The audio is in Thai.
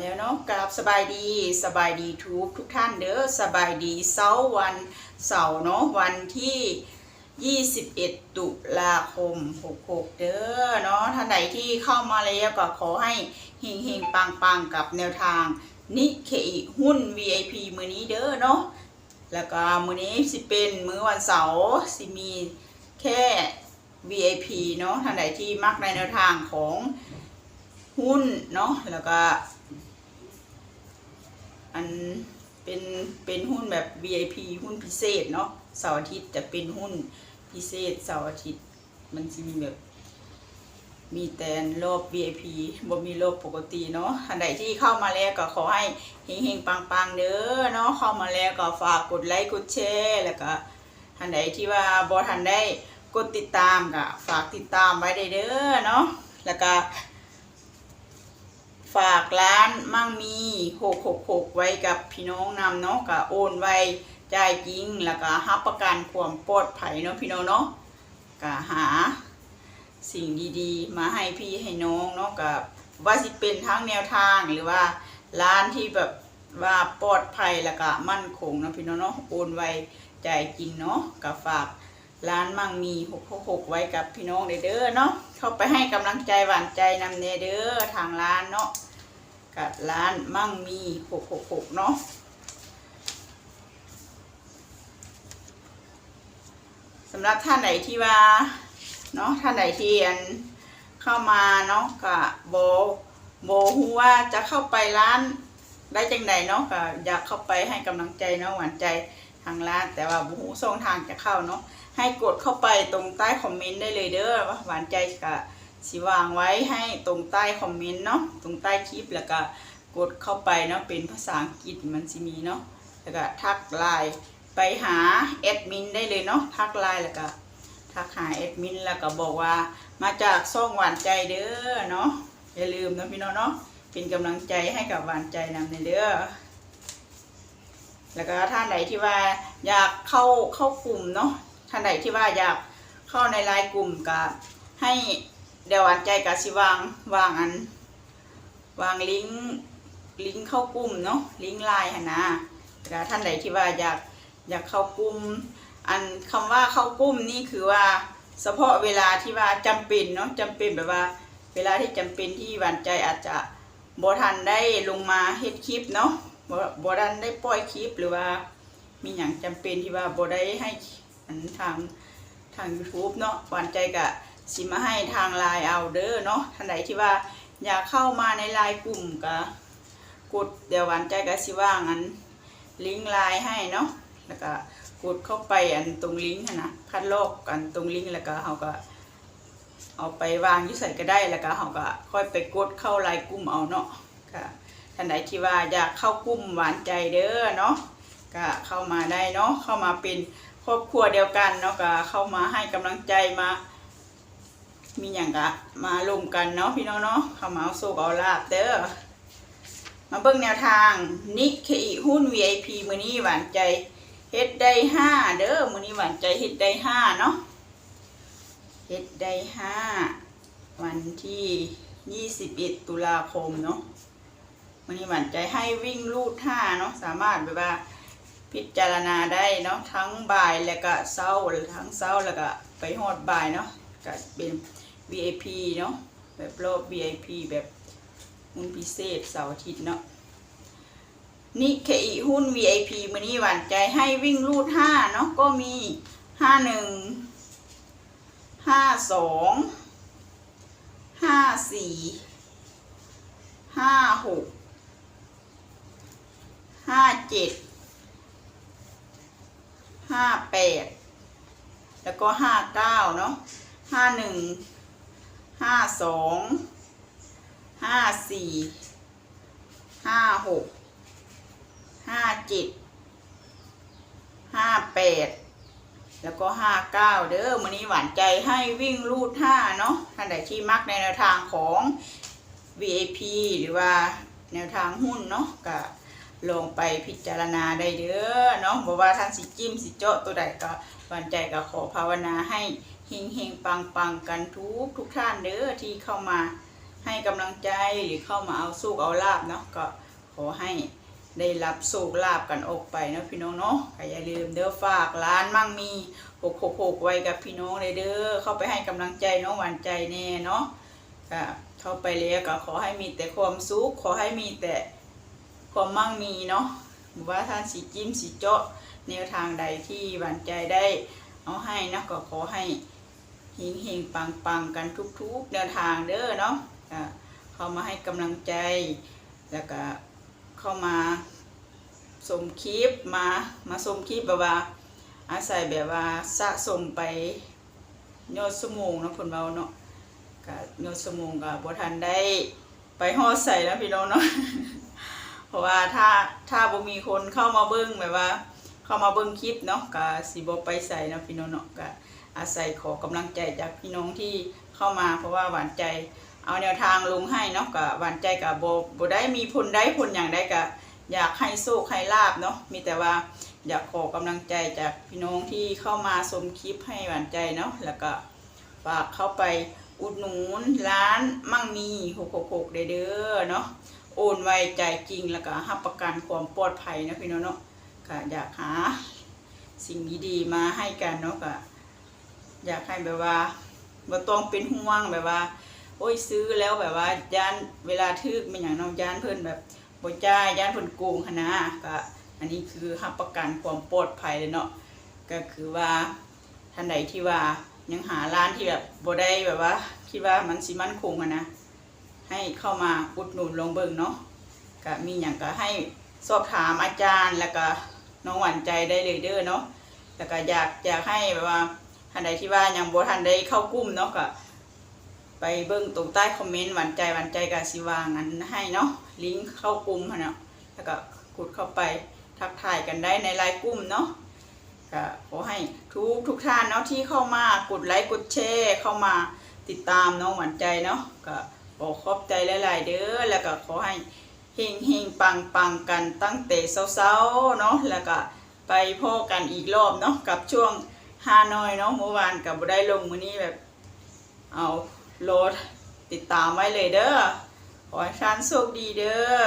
แล้วเนาะกราบสบายดีสบายดีทุกทุกท่านเด้อสบายดีเสาร์วันเสาร์เนาะวันที่ 21 ตุลาคม 66 เด้อเนาะท่านใดที่เข้ามาแล้วก็ขอให้เฮงเฮงปังปังกับแนวทางนิเคอิหุ้น VIP มือนี้เด้อเนาะแล้วก็มือนี้สิเป็นมื้อวันเสาร์สิมีแค่ VIP เนาะท่านใดที่มักในแนวทางของหุ้นเนาะแล้วก็ อันเป็นเป็นหุ้นแบบ VIP หุ้นพิเศษเนาะเสาร์อาทิตย์จะเป็นหุ้นพิเศษเสาร์อาทิตย์มันจะมีแบบมีแต่รอบ VIP บ่มีรอบปกติเนาะท่านใดที่เข้ามาแล้วก็ขอให้เฮงๆปังๆเด้อเนาะเข้ามาแล้วก็ฝากกดไลค์กดแชร์แล้วก็ท่านใดที่ว่าบ่ทันได้กดติดตามก็ฝากติดตามไว้ได้เด้อเนาะแล้วก็ ฝากร้านมั่งมี666ไว้กับพี่น้องนำเนาะก็โอนไว้จ่ายจริงแล้วก็รับประกันความปลอดภัยเนาะพี่น้องเนาะก็หาสิ่งดีๆ มาให้พี่ให้น้องเนาะกับว่าสิเป็นทั้งแนวทางหรือว่าร้านที่แบบว่าปลอดภัยแล้วก็มั่นคงเนาะพี่น้องเนาะโอนไว้จ่ายจริงเนาะกับฝาก ร้านมั่งมี666ไว้กับพี่น้องเด้อเนาะเข้าไปให้กำลังใจหวานใจนำเนเด้อทางร้านเนาะกับร้านมั่งมี666เนาะสำหรับท่านไหนที่ว่าเนาะท่านใดที่อันเข้ามาเนาะก็โบโบฮูว่าจะเข้าไปร้านได้จังใดเนาะก็อยากเข้าไปให้กำลังใจเนาะหวานใจ ทางร้าน แต่ว่าบูฮู้ช่องทางจะเข้าเนาะให้กดเข้าไปตรงใต้คอมเมนต์ได้เลยเด้อว่าหวานใจก็สิวางไว้ให้ตรงใต้คอมเมนต์เนาะตรงใต้คลิปแล้วก็กดเข้าไปเนาะเป็นภาษาอังกฤษมันสิมีเนาะแล้วก็ทักไลน์ไปหาแอดมินได้เลยเนาะทักไลน์แล้วก็ทักหาแอดมินแล้วก็บอกว่ามาจากซ่องหวานใจเด้อเนาะอย่าลืมนะพี่น้องเนาะเป็นกำลังใจให้กับหวานใจนำในเด้อ แล้วก็ท่านไหนที่ว่าอยากเข้าเข้ากลุ่มเนาะท่านไหนที่ว่าอยากเข้าในไลน์กลุ่มก็ให้เดี๋ยวหวานใจกับสิวางวางอัน วางลิงก์ลิงก์เข้ากลุ่มเนาะลิงก์ไลน์หนนะแล้วท่านไหนที่ว่าอยากอยากเข้ากลุ่มอันคำว่าเข้ากลุ้มนี่คือว่าเฉพาะเวลาที่ว่าจำเป็นเนาะจำเป็นแบบว่า เวลาที่จำเป็นที่หวานใจอาจจะบทันได้ลงมาเฮ็ดคลิปเนาะ บ่บทันได้ปล่อยคลิปหรือว่ามีอย่างจำเป็นที่ว่าบ่ได้ให้อันทางทาง YouTube เนาะหวานใจกะสิมาให้ทางไลน์เอาเด้อเนาะท่านใดที่ว่าอยากเข้ามาในไลน์กลุ่มก็กดเดี๋ยวหวานใจก็สิว่างอันลิงก์ไลน์ให้เนาะแล้วก็กดเข้าไปอันตรงลิงก์นะคัดลอกอันตรงลิงก์แล้วก็เขาก็เอาไปวางยุ่ใส่ก็ได้แล้วก็เขาก็ค่อยไปกดเข้าไลน์กลุ่มเอาเนาะค่ะ ท่านใดที่ว่าอยากเข้ากลุ่มหวานใจเด้อเนาะก็เข้ามาได้เนาะเข้ามาเป็นครอบครัวเดียวกันเนาะก็เข้ามาให้กำลังใจมา มีอย่างกะมาลมกันเนาะพี่น้องเนาะเข้ามาเอาโซกเอาลาบเด้อมาเบิ่งแนวทางนิเคอิหุ้น VIP มือนี้หวานใจเฮ็ดได้ห้าเด้อมือนี้หวานใจเฮ็ดได้ห้าเนาะเฮ็ดได้ห้าวันที่ยี่สิบเอ็ดตุลาคมเนาะ มื้อนี้หวานใจให้วิ่งลูดห้าเนาะสามารถแบบว่าพิจารณาได้เนาะทั้งบ่ายแล้วก็เช้าทั้งเช้าแล้วก็ไปฮอดบ่ายเนาะก็เป็น VIP เนาะแบบรอบ VIP แบบมุนพิเศษเสาร์อาทิตย์เนาะนิเคอิหุ้น VIP มื้อนี้หวานใจให้วิ่งรูดห้าเนาะก็มีห้าหนึ่งห้าสองห้าสี่ห้าหกห้ ห้าเจ็ดห้าแปดแล้วก็ห้าเก้าเนาะห้าหนึ่งห้าสองห้าสี่ห้าหกห้าเจ็ดห้าแปดแล้วก็ห้าเก้าเด้อมื้อนี้หวานใจให้วิ่งรูดห้าเนาะท่านใดที่มักในแนวทางของ VIP หรือว่าแนวทางหุ้นเนาะก็ ลงไปพิจารณาได้เด้อเนาะบอกว่าท่านสิจิ้มสิเจาะตัวใดก็หวานใจก็ขอภาวนาให้เฮงเฮงปังปังกันทุกทุกท่านเด้อที่เข้ามาให้กำลังใจหรือเข้ามาเอาสู้เอาลาบเนาะก็ขอให้ได้รับสูกลาบกันออกไปเนาะพี่น้องเนาะอย่าลืมเด้อฝากร้านมั่งมีหกหกหกไว้กับพี่น้องเลยเด้อเข้าไปให้กำลังใจน้องหวานใจแน่เนาะก็เข้าไปแล้วก็ขอให้มีแต่ความสุขขอให้มีแต่ ความมั่งมีเนาะว่าท่านสีจิ้มสีเจาะแนวทางใดที่หวานใจได้เอาให้นะก็ขอให้เฮงเฮงปังปังกันทุกๆแนวทางเด้อเนาะเข้ามาให้กำลังใจแล้วก็เข้ามาสมคลิปมามาสมคลิปแบบว่า อาศัยแบบว่าสะสมไปยอดสมงเนาะผลเบาเนาะก็ยอดสมงก็บ่ทันได้ไปฮอใส่แล้วพี่น้องเนาะ เพราะว่าถ้าถ้าบ่มีคนเข้ามาเบิ่งแบบว่า เข้ามาเบิ่งคลิปเนาะก็สิบ่ไปใส่นะพี่น้องเนาะก็อาศัยขอกำลังใจจากพี่น้องที่เข้ามาเพราะว่าหวานใจเอาแนวทางลงให้เนาะกับหวานใจกับโบโบได้มีผลได้ผลอย่างใดก็อยากให้โชคให้ลาบเนาะมีแต่ว่าอยากขอกำลังใจจากพี่น้องที่เข้ามาชมคลิปให้หวานใจเนาะแล้วก็ฝากเข้าไปอุดหนุนร้านมั่งมี666เด้อเนาะ โอนไวใจจริงแล้วก็รับประกันความปลอดภัยนะพี่น้องเนาะก็อยากหาสิ่งดีๆมาให้กันเนาะก็อยากให้แบบว่าบ่ต้องเป็นห่วงแบบว่า โอ้ยซื้อแล้วแบบว่าย่านเวลาทึกเป็นอย่างน้องย่านเพิ่นแบบบ่จ่ายย่านเพิ่นโกงหั้นะก็อันนี้คือรับประกันความปลอดภัยเลยเนาะก็คือว่าท่านใดที่ว่ายังหาร้านที่แบบบ่ได้แบบว่า คิดว่ามันสิมั่นคงอะนะ ให้เข้ามาอุดหนุนลงเบิงเนาะก็มีหยังก็ให้สอบถามอาจารย์แล้วก็น้องหวานใจได้เลยเด้อเนาะแล้วก็อยากอยากให้แบบว่าท่านใดที่ว่ายังบ่ทันได้เข้ากลุ่มเนาะก็ไปเบิ่งตรงใต้คอมเมนต์หวานใจหวานใจกับสิวางอันให้เนาะลิงก์เข้ากลุ่มเนาะแล้วก็กดเข้าไปทักทายกันได้ในไลน์กลุ่มเนาะก็ขอให้ทุกทุกท่านเนาะที่เข้ามากดไลค์กดแชร์เข้ามาติดตามน้องหวานใจเนาะก็ ขอขอบใจหลายๆเด้อแล้วก็ขอให้เฮงเฮงปังปังกันตั้งแต่เช้าๆเนาะแล้วก็ไปพ่อกันอีกรอบเนาะกับช่วงฮานอยเนาะเมื่อวานกับบุได้ลงมื้อนี้แบบ เอาโหลดติดตามไว้เลยเด้อขอให้ท่านโชคดีเด้อ